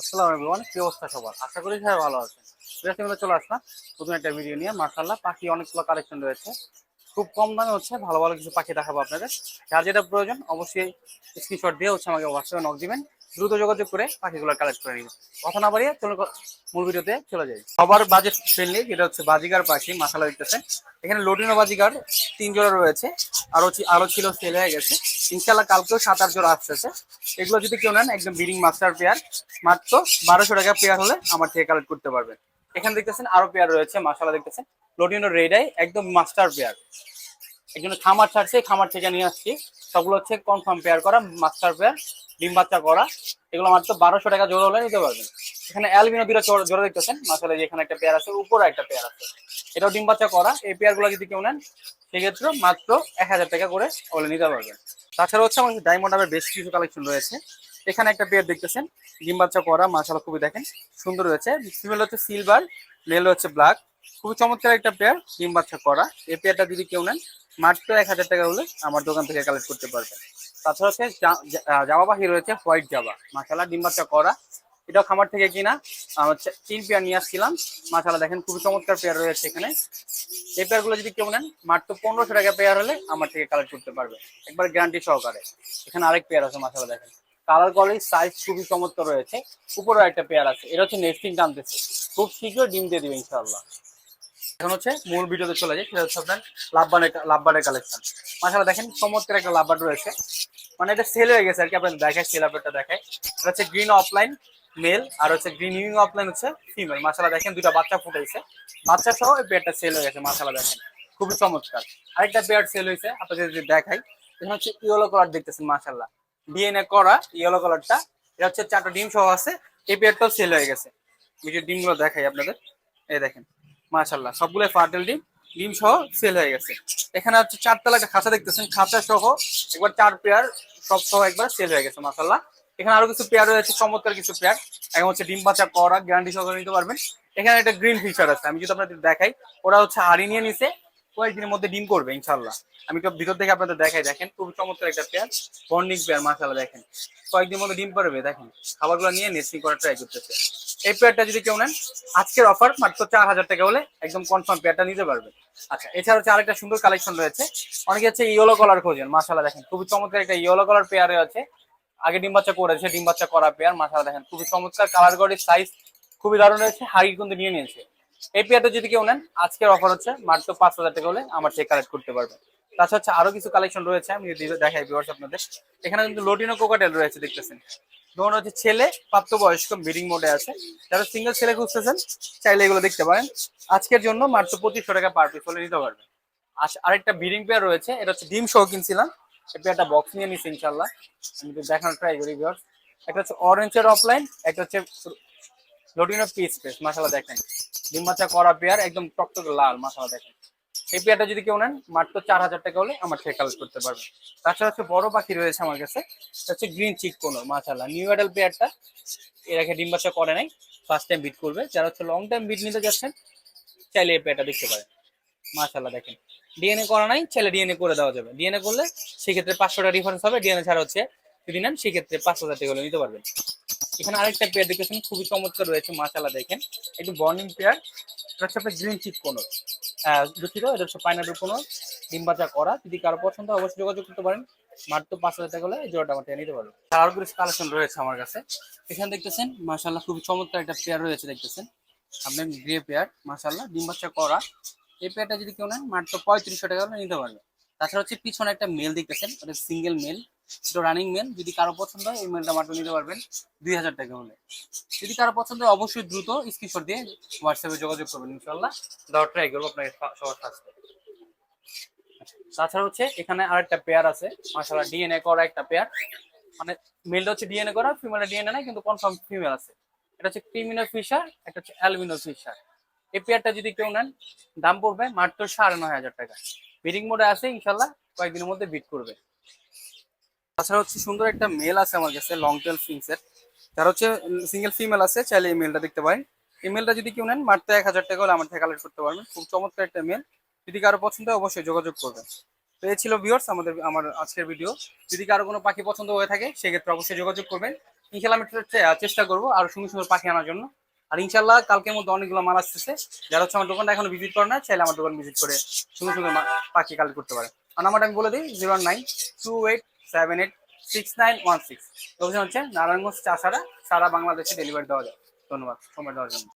আসসালামু আলাইকুম। কি অবস্থা সবার? আশা করি সবাই ভালো আছেন। চলে আসলাম নতুন একটা ভিডিও নিয়ে। মার্শাল্লাহ পাখি অনেকগুলো কালেকশন রয়েছে। খুব কম দামে হচ্ছে, ভালো ভালো কিছু পাখি দেখাবো আপনাদের। যার যেটা প্রয়োজন, অবশ্যই স্ক্রিনশট দিয়ে হচ্ছে আমাকে হোয়াটসঅ্যাপে নক দিবেন, দ্রুত যোগাযোগ করে পাখিগুলো কালেক্ট করে নিবেন। কথা না বাড়িয়ে চলো মূল ভিডিওতে চলে যাই। সবার বাজেট ফ্রেন্ডলি যেটা হচ্ছে বাজিগার পাখি মাসালা দেখতেছেন এখানে লোডিনো বাজিগার, তিন জোড়া রয়েছে। আরও ছি- আরও ছিল সেল হয়ে গেছে। ইনশাল্লাহ কালকেও সাত আট জোড়া আসতেছে। এগুলো যদি কেউ নেন, একদম বিডিং মাস্টার পেয়ার মাত্র বারোশো টাকা পেয়ার হলে আমার থেকে কালেক্ট করতে পারবেন। এখানে দেখতেছেন আরও পেয়ার রয়েছে মাসালা দেখতেছেন। লোডিনো রেডাই একদম মাস্টার পেয়ার একজন খামার ছাড়ছে, খামার থেকে নিয়ে আসছি। সবগুলো হচ্ছে কনফার্ম পেয়ার করা মাস্টার পেয়ার ডিম বাচ্চা করা। এগুলো মাত্র বারোশো টাকা জোড়া হলে নিতে পারবেন। এখানে অ্যালবিনো দুটো জোড়া- দেখতেছেন? মাসালে যেখানে একটা পেয়ার আছে, উপরে একটা পেয়ার আছে। এটাও ডিম বাচ্চা করা। এই পেয়ারগুলো যদি কেউ নেন, সেক্ষেত্রে মাত্র এক হাজার টাকা করে ওগুলো নিতে পারবেন। তাছাড়া হচ্ছে আমাদের ডায়মন্ড আবার বেশ কিছু কালেকশন রয়েছে। এখানে একটা পেয়ার দেখতেছেন, ডিম বাচ্চা করা মাসালা খুবই দেখেন, সুন্দর রয়েছে ফিমেল হচ্ছে সিলভার মেল হচ্ছে ব্ল্যাক খুবই চমৎকার একটা পেয়ার ডিম বাচ্চা করা। এই পেয়ারটা যদি কেউ নেন, মাত্র এক হাজার টাকা হলে আমার দোকান থেকে কালেক্ট করতে পারবেন। তাছাড়া হচ্ছে জামা পাখি রয়েছে হোয়াইট জাবা মাসালা ডিম বাচ্চা করা। এটাও খামার থেকে কিনা তিন পেয়ার নিয়ে আসছিলাম। মাসালা দেখেন খুবই চমৎকার পেয়ার রয়েছে এখানে। এই পেয়ারগুলো যদি কেউ নেন, মাত্র পনেরোশো টাকা পেয়ার হলে আমার থেকে কালেক্ট করতে পারবে একবার গ্যারান্টি সহকারে। এখানে আরেক পেয়ার আছে মাসালা দেখেন। কালার কোয়ালিটি সাইজ খুবই চমৎকার রয়েছে। উপরেও একটা পেয়ার আছে। এটা হচ্ছে নেক্সটিং টানতেছে। খুব শীঘ্রই ডিম দিয়ে দিবে, ইনশাআল্লাহ। এখন হচ্ছে মূল ভিডিওতে চলে যায় সেটা হচ্ছে আপনার লাভবানের লাভবানের কালেকশন মাসালা দেখেন চমৎকার একটা লাভবার রয়েছে। মানে এটা সেল হয়ে গেছে আর কি, আপনাদের দেখায় সেল আপেরটা দেখায় এটা হচ্ছে গ্রিন অফলাইন মেল আর হচ্ছে গ্রিন ইউং অফলাইন হচ্ছে ফিমেল মাসালা দেখেন দুটা বাচ্চা ফুটাইছে। বাচ্চা সহ এই পেয়ারটা সেল হয়ে গেছে মাসালা দেখেন। খুবই চমৎকার। আরেকটা পেয়ার সেল হয়েছে, আপনাদের যদি দেখাই এখানে হচ্ছে ইয়েলো কালার দেখতেছেন মাসাল্লাহ ডিএনএ করা ইয়েলো কালারটা এটা হচ্ছে চারটা ডিম সহ আছে, এই পেয়ারটাও সেল হয়ে গেছে। এই ডিমগুলো দেখাই আপনাদের, এই দেখেন। মাশাল্লাহ সবগুলো ফার্টেল ডিম ডিম সহ সেল হয়ে গেছে। এখানে হচ্ছে চারতলা একটা খাঁচা দেখতেছেন, খাঁচা সহ একবার চার পেয়ার সব সহ একবার সেল হয়ে গেছে মাশাল্লাহ এখানে আরও কিছু পেয়ার রয়েছে, চমৎকার কিছু পেয়ার। এখন হচ্ছে ডিম বাচ্চা করা গ্যারান্টি সহকারে নিতে পারবেন। এখানে একটা গ্রিন ফিচার আছে, আমি যদি আপনাদের দেখাই, ওরা হচ্ছে হাড়ি নিয়ে নিছে কয়েকদিনের মধ্যে ডিম করবে ইনশাল্লাহ আমি তো ভিতর থেকে আপনাদের দেখাই, দেখেন খুব চমৎকার একটা পেয়ার বর্নিক পেয়ার মাশাল্লাহ দেখেন। কয়েকদিনের মধ্যে ডিম পারবে দেখেন, খাবারগুলো নিয়ে নেস্টিং করার ট্রাই করতেছে। এই পেয়ারটা যদি কেউ নেন, আজকের অফার মাত্র চার হাজার টাকা হলে একদম কনফার্ম পেয়ারটা নিতে পারবে আচ্ছা এছাড়া হচ্ছে আরেকটা সুন্দর কালেকশন রয়েছে। অনেকে হচ্ছে ইয়েলো কালার খোঁজেন মাসালা দেখেন, খুবই চমৎকার একটা ইয়েলো কালার পেয়ারে আছে আগে ডিম বাচ্চা করেছে, ডিম বাচ্চা করা পেয়ার মাসালা দেখেন, খুবই চমৎকার কালার গড়ির সাইজ খুবই দারুণ রয়েছে হাড়ি কিন্তু নিয়ে নিয়েছে। এই যদি কেউ নেন, আজকের অফার হচ্ছে মাত্র পাঁচ হাজার টাকা হলে আমার থেকে কালেক্ট করতে পারবে তাছাড়া হচ্ছে আরও কিছু কালেকশন রয়েছে, আমি দেখাই ভিউয়ার্স আপনাদের। এখানে কিন্তু লোটিনো কোকাটেল রয়েছে, দেখতেছেন। ধরুন হচ্ছে ছেলে, প্রাপ্তবয়স্ক ব্রিডিং মোডে আছে। যারা সিঙ্গেল ছেলে খুঁজতেছেন, চাইলে এগুলো দেখতে পারেন। আজকের জন্য মাত্র পঁচিশশো টাকা পার পিস হলে নিতে পারবেন। আস- আরেকটা ব্রিডিং পেয়ার রয়েছে, এটা হচ্ছে ডিম সহ কিনছিলাম। এই পেয়ারটা বক্স নিয়ে নিচ্ছি ইনশাল্লাহ আমি তো দেখানোর ট্রাই করি একটা হচ্ছে অরেঞ্জের অফলাইন একটা হচ্ছে লোটিনো পিস পেস মাসালা দেখেন। ডিম বাচ্চা করা পেয়ার একদম টকটকে লাল মাসালা দেখেন। এই পেয়ারটা যদি কেউ নেন, মাত্র চার হাজার টাকা হলে আমার থেকে কালেক্ট করতে পারবে। তাছাড়া হচ্ছে বড় পাখি রয়েছে আমার কাছে হচ্ছে গ্রিন চিক কোনো মাশাল্লাহ নিউ অ্যাডাল পেয়ারটা, এর আগে ডিম বাচ্চা করে নাই ফার্স্ট টাইম বিট করবে। যারা হচ্ছে লং টাইম বিট নিতে যাচ্ছেন, চাইলে এই পেয়ারটা দেখতে পারেন। মাশাল্লাহ দেখেন। ডিএনএ করা নাই, চাইলে ডিএনএ করে দেওয়া যাবে। ডিএনএ করলে সেক্ষেত্রে পাঁচশো টাকা ডিফারেন্স হবে। ডিএনএ ছাড়া হচ্ছে, যদি নেন, সেক্ষেত্রে পাঁচ হাজার টাকা নিতে পারবেন। এখানে আরেকটা পেয়ার দেখেছেন, খুবই চমৎকার রয়েছে মাশাল্লাহ দেখেন। একটু বর্নিং পেয়ার এটা হচ্ছে আপনার গ্রিন চিক কোনো। দুঃখিত এটা হচ্ছে পাইনাপেল কোনো। ডিম বাচ্চা করা, যদি কারও পছন্দ হয়, অবশ্যই যোগাযোগ করতে পারেন। মাত্র পাঁচ হাজার টাকা হলে জোড়াটা আমার নিতে পারবেন আর কিছু কালেকশন রয়েছে আমার কাছে। এখানে দেখতেছেন মাশাল্লাহ খুবই চমৎকার একটা পেয়ার রয়েছে, দেখতেছেন। আপনার গ্রে পেয়ার মাশাল্লাহ ডিম বাচ্চা করা। এই পেয়ারটা যদি কেউ নেন মাত্র পঁয়ত্রিশশো টাকা হলে নিতে পারবে। তাছাড়া হচ্ছে পিছনে একটা মেল দেখতেছেন ওটা সিঙ্গেল মেল এটা রানিং মেল যদি কারও পছন্দ হয়, এই মেলটা মাত্র নিতে পারবেন দুই হাজার টাকা হলে। যদি কারও পছন্দ হয়, অবশ্যই দ্রুত স্ক্রিনশট দিয়ে হোয়াটসঅ্যাপে যোগাযোগ করবেন ইনশাল্লাহ দেওয়ার ট্রাই করব, আপনাকে সবার সাথে তাছাড়া হচ্ছে, এখানে আরেকটা পেয়ার আছে। মাশাআল্লাহ ডিএনএ করা একটা পেয়ার মানে মেলটা হচ্ছে ডিএনএ করা ফিমেলটা ডিএনএ নাই, কিন্তু কনফার্ম ফিমেল আছে। এটা হচ্ছে ক্রিমিনো ফিশার একটা হচ্ছে অ্যালবিনো ফিশার এই পেয়ারটা যদি কেউ নেন, দাম পড়বে মাত্র সাড়ে নয় হাজার টাকা। বিডিং মোডে আছে ইনশাল্লাহ কয়েকদিনের মধ্যে বিট করবে। তাছাড়া হচ্ছে সুন্দর একটা মেল আছে আমার কাছে লং টেল ফিংসের তার হচ্ছে সিঙ্গেল ফিমেল আছে, চাইলে এই মেলটা দেখতে পারেন। এই মেলটা যদি কেউ নেন মারতে এক হাজার টাকা হলে আমার থেকে কালেক্ট করতে পারবেন। খুব চমৎকার একটা মেল যদি কারও পছন্দ হয়, অবশ্যই যোগাযোগ করবেন। তো এই ছিল ভিউর্স আমাদের, আমার আজকের ভিডিও যদি কারও কোনো পাখি পছন্দ হয়ে থাকে, সেক্ষেত্রে অবশ্যই যোগাযোগ করবেন। ইনশাল্লাহ আমি চেষ্টা করব আরও সুন্দর সুন্দর পাখি আনার জন্য। আর ইনশাল্লাহ কালকের মধ্যে অনেকগুলো মাল আসতেছে। যারা হচ্ছে আমার দোকানটা এখন ভিজিট করে না চাইলে আমার দোকান ভিজিট করে সুন্দর সুন্দর পাখি কালেক্ট করতে পারে। আর আমার আমি বলে দিই zero nine two eight seven eight six nine one six তবে হচ্ছে নারায়ণগঞ্জ চাষারা, সারা বাংলাদেশে ডেলিভারি দেওয়া যায়। ধন্যবাদ, সময় দেওয়ার জন্য।